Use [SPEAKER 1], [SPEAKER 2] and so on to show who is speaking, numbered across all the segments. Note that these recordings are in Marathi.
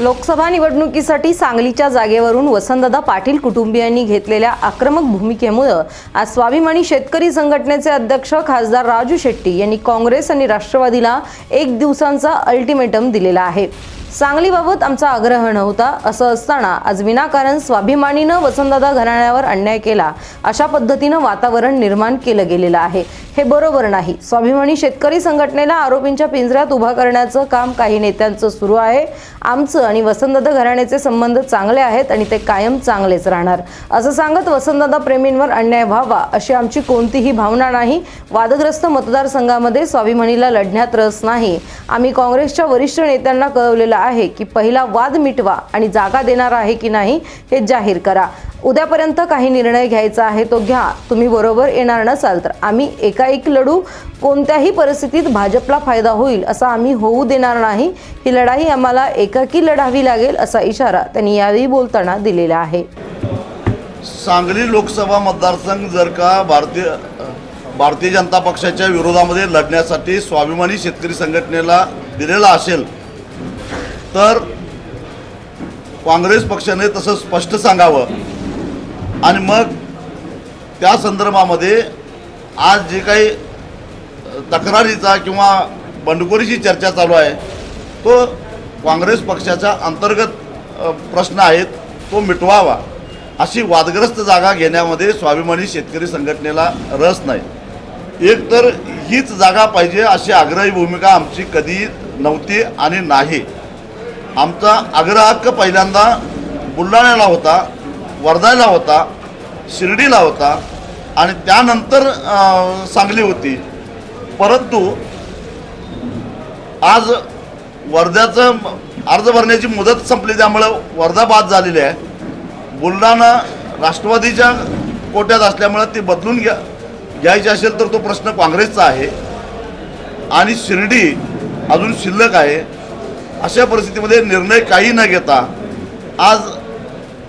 [SPEAKER 1] लोकसभा निवडणुकीसाठी सांगलीच्या जागेवरून वसंतदादा पाटील कुटुंबियांनी घेतलेल्या आक्रमक भूमिकेमुळं आज स्वाभिमानी शेतकरी संघटनेचे अध्यक्ष खासदार राजू शेट्टी यांनी काँग्रेस आणि राष्ट्रवादीला एक दिवसांचा अल्टिमेटम दिलेला आहे. सांगलीबाबत आमचा आग्रह नव्हता असं असताना आज विनाकारण स्वाभिमानीनं वसंतदादा घराण्यावर अन्याय केला. अशा पद्धतीनं वातावरण निर्माण केलं गेलेलं आहे. हे बरोबर नाही. स्वाभिमानी शेतकरी संघटनेला आरोपींच्या पिंजऱ्यात उभा करण्याचं काम काही नेत्यांचं सुरू आहे. आमचं आणि वसंतदादा घराण्याचे संबंध चांगले आहेत आणि ते कायम चांगलेच राहणार. असं सांगत वसंतदादा प्रेमींवर अन्याय व्हावा अशी आमची कोणतीही भावना नाही. वादग्रस्त मतदारसंघामध्ये स्वाभिमानीला लढण्यात रस नाही. आम्ही काँग्रेसच्या वरिष्ठ नेत्यांना कळवलेलं आहे की पहिला वाद मिटवा आणि जागा देणार आहे की नाही हे जाहीर करा. उद्यापर्यंत काही निर्णय घ्यायचा आहे तो घ्या. तुम्ही बरोबर येणार नसाल तर आम्ही एकाएक लढू. कोणत्याही परिस्थितीत भाजपला फायदा होईल असा आम्ही होऊ देणार नाही. ही लढाई आम्हाला एकाकी लढावी लागेल असा इशारा त्यांनी यावेळी बोलताना दिलेला आहे.
[SPEAKER 2] सांगली लोकसभा मतदारसंघ जर का भारतीय भारतीय जनता पक्षाच्या विरोधामध्ये लढण्यासाठी स्वाभिमानी शेतकरी संघटनेला दिलेला असेल तर काँग्रेस पक्षाने तसं स्पष्ट सांगावं. आणि मग त्या संदर्भामध्ये आज जे काही तक्रारीचा किंवा बंडखोरीची चर्चा चालू आहे तो काँग्रेस पक्षाच्या अंतर्गत प्रश्न आहेत तो मिटवावा. अशी वादग्रस्त जागा घेण्यामध्ये स्वाभिमानी शेतकरी संघटनेला रस नाही. एक तर हीच जागा पाहिजे अशी आग्रही भूमिका आमची कधी नव्हती आणि नाही. आमचा आग्रहक पहिल्यांदा बुलढाण्याला होता वर्धाला होता शिर्डीला होता आणि त्यानंतर सांगली होती. परंतु आज वर्ध्याचं अर्ज भरण्याची मुदत संपली त्यामुळं वर्धा बाद झालेली आहे. बुलढाणा राष्ट्रवादीच्या कोट्यात असल्यामुळं ती बदलून घ्या घ्यायची असेल तर तो प्रश्न काँग्रेसचा आहे. आणि शिर्डी अजून शिल्लक आहे. अशा परिस्थितीमध्ये निर्णय काही न घेता आज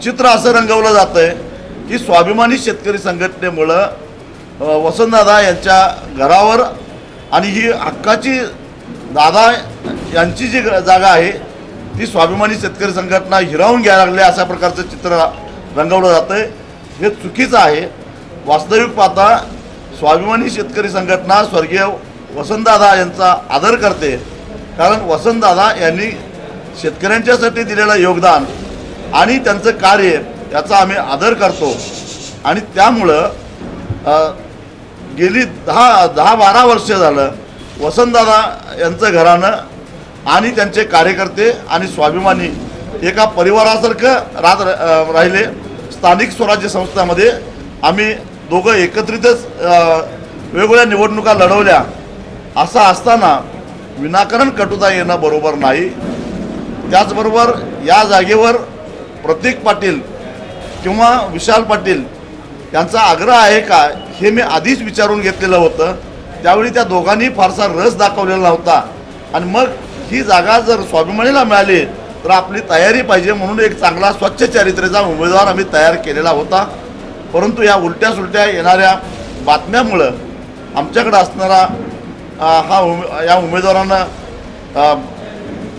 [SPEAKER 2] चित्र असं रंगवलं जातं आहे की स्वाभिमानी शेतकरी संघटनेमुळं वसंतदादा यांच्या घरावर आणि ही हक्काची दादा यांची जी ग- जागा आहे ती स्वाभिमानी शेतकरी संघटना हिरावून घ्यायला लागले अशा प्रकारचं चित्र रंगवलं जातं आहे हे चुकीचं आहे. वास्तविक पाहता स्वाभिमानी शेतकरी संघटना स्वर्गीय वसंतदादा यांचा आदर करते. कारण वसंतदादा यांनी शेतकऱ्यांच्यासाठी दिलेलं योगदान आणि त्यांचं कार्य याचा आम्ही आदर करतो. आणि त्यामुळं गेली दहा दहा बारा वर्ष झालं वसंतदादा यांचं घराणं आणि त्यांचे कार्यकर्ते आणि स्वाभिमानी एका परिवारासारखं राहत राहिले. स्थानिक स्वराज्य संस्थामध्ये आम्ही दोघं एकत्रितच वेगवेगळ्या निवडणुका लढवल्या. असं असताना विनाकारण कटुता येणं बरोबर नाही. त्याचबरोबर या जागेवर प्रतीक पाटील किंवा विशाल पाटील यांचा आग्रह आहे का हे मी आधीच विचारून घेतलेलं होतं. त्यावेळी त्या दोघांनी फारसा रस दाखवलेला नव्हता. आणि मग ही जागा जर स्वाभिमानीला मिळाली तर आपली तयारी पाहिजे म्हणून एक चांगला स्वच्छ चारित्र्याचा उमेदवार आम्ही तयार केलेला होता. परंतु या उलट्या सुलट्या येणाऱ्या बातम्यामुळं आमच्याकडे असणारा हा उमे या उमेदवारांना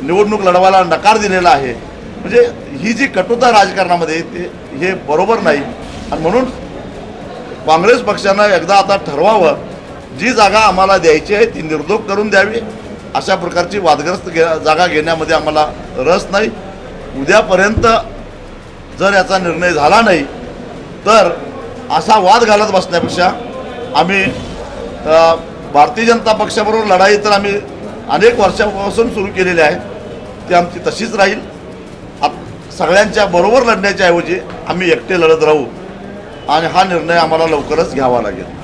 [SPEAKER 2] निवडणूक लढवायला नकार दिलेला आहे. म्हणजे ही जी कटुता राजकारणामध्ये ते हे बरोबर नाही. आणि म्हणून काँग्रेस पक्षानं एकदा आता ठरवावं जी जागा आम्हाला द्यायची आहे ती निर्दोष करून द्यावी अशा प्रकारची वादग्रस्त घे जागा घेण्यामध्ये आम्हाला रस नाही. उद्यापर्यंत जर याचा निर्णय झाला नाही तर असा वाद घालत बसण्यापेक्षा आम्ही भारतीय जनता पक्षाबरोबर लढाई तर आम्ही अनेक वर्षापासून सुरू केलेली आहे. ती आमची तशीच राहील. आप सगळ्यांच्या बरोबर लढण्याच्या ऐवजी आम्ही एकटे लढत राहू. आणि हा निर्णय आम्हाला लवकरच घ्यावा लागेल.